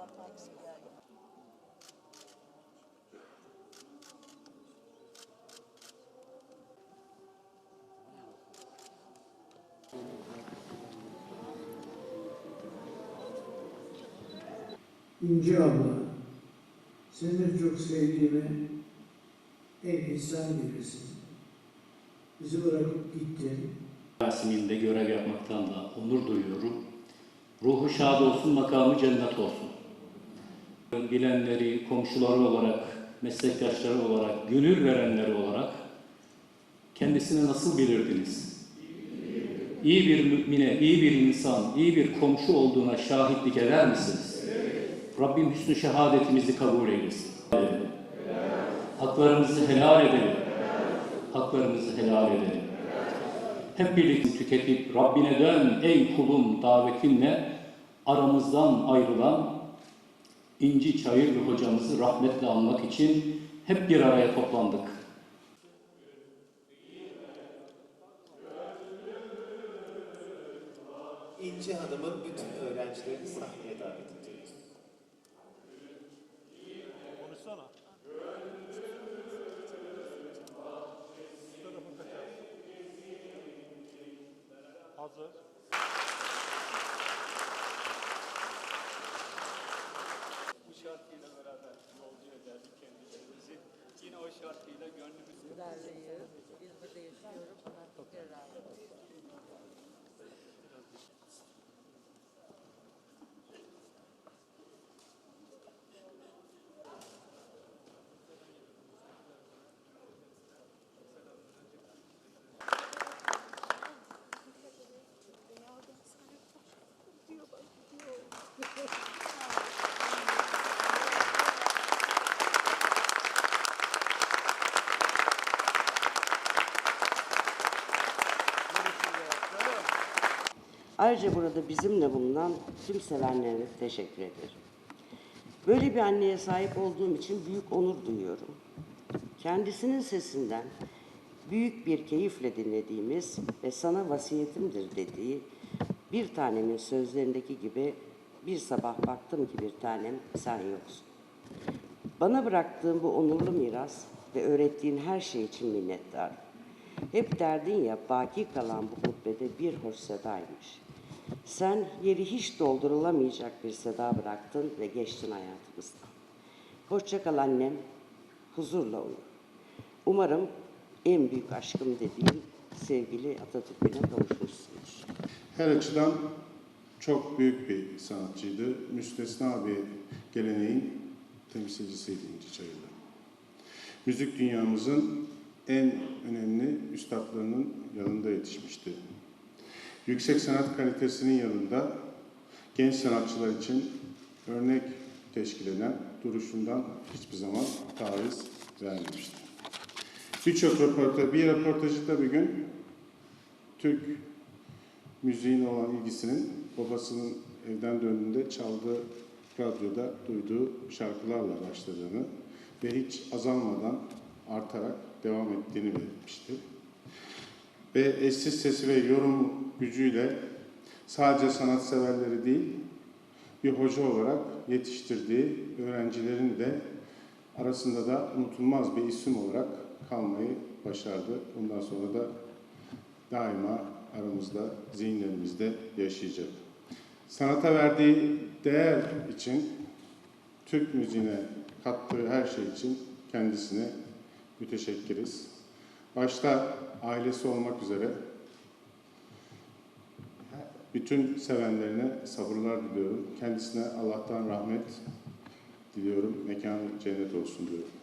Hangisi gel? İnci abla, seni çok sevdiğimi en insan birisin. Bizi bırakıp gittin. Yasemin'de görev yapmaktan da onur duyuyorum. Ruhu şad olsun, makamı cennet olsun. Bilenleri, komşuları olarak, meslektaşları olarak, gönül verenleri olarak kendisini nasıl bilirdiniz? İyi bir mümine, iyi bir insan, iyi bir komşu olduğuna şahitlik eder misiniz? Rabbim hüsnü şehadetimizi kabul eylesin. Haklarımızı helal edelim. Haklarımızı helal edelim. Hep birlikte tüketip Rabbine dön ey kulum davetinle aramızdan ayrılan İnci Çayırlı hocamızı rahmetle anmak için hep bir araya toplandık. İnci Hanım'ın bütün öğrencilerini sahneye davet ediyoruz. Hazır. Şarkıyla gönlümüzü Buradayız. İzmir'de yaşıyorum. Bana çok Ayrıca burada bizimle bulunan tüm sevenlerine teşekkür ederim. Böyle bir anneye sahip olduğum için büyük onur duyuyorum. Kendisinin sesinden büyük bir keyifle dinlediğimiz ve sana vasiyetimdir dediği bir tanemin sözlerindeki gibi bir sabah baktım ki bir tanem sen yoksun. Bana bıraktığın bu onurlu miras ve öğrettiğin her şey için minnettarım. Hep derdin ya baki kalan bu hutbede bir hoş sedaymış. Sen yeri hiç doldurulamayacak bir seda bıraktın ve geçtin hayatımızdan. Hoşça kal annem, huzurla uyu. Umarım en büyük aşkım dediğim sevgili Atatürk'üne kavuşursunuz. Her açıdan çok büyük bir sanatçıydı. Müstesna bir geleneğin temsilcisiydi İnci Çayırlı. Müzik dünyamızın en önemli üstadlarının yanında yetişmişti. Yüksek sanat kalitesinin yanında genç sanatçılar için örnek teşkil eden duruşundan hiçbir zaman taviz vermemişti. Birçok röportaj, bir röportajında bir gün Türk müziğine olan ilgisinin babasının evden döndüğünde çaldığı radyoda duyduğu şarkılarla başladığını ve hiç azalmadan artarak devam ettiğini belirtmişti. Ve eşsiz sesi ve yorum gücüyle sadece sanatseverleri değil, bir hoca olarak yetiştirdiği öğrencilerin de arasında da unutulmaz bir isim olarak kalmayı başardı. Bundan sonra da daima aramızda, zihinlerimizde yaşayacak. Sanata verdiği değer için, Türk müziğine kattığı her şey için kendisine müteşekkiriz. Başta ailesi olmak üzere bütün sevenlerine sabırlar diliyorum. Kendisine Allah'tan rahmet diliyorum. Mekanı cennet olsun diyorum.